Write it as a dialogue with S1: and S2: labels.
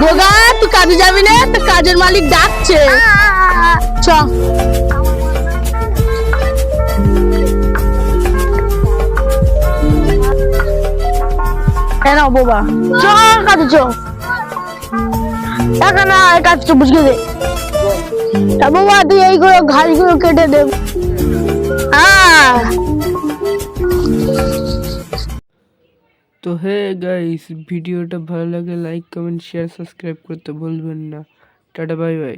S1: গোগা তুই কাজে যাবি না? তো কাজের মালিক ডাকছে। চ। কেন বাবা। চ, কাজে চ। টাকা না, এই কাজটা বুঝিয়ে দে তা বাবা, তুই এইগুলো কেটে দে। আহ
S2: তো হে গাইস ভিডিওটা ভালো লাগে লাইক কমেন্ট শেয়ার সাবস্ক্রাইব করতে ভুলবেন না টাটা বাই বাই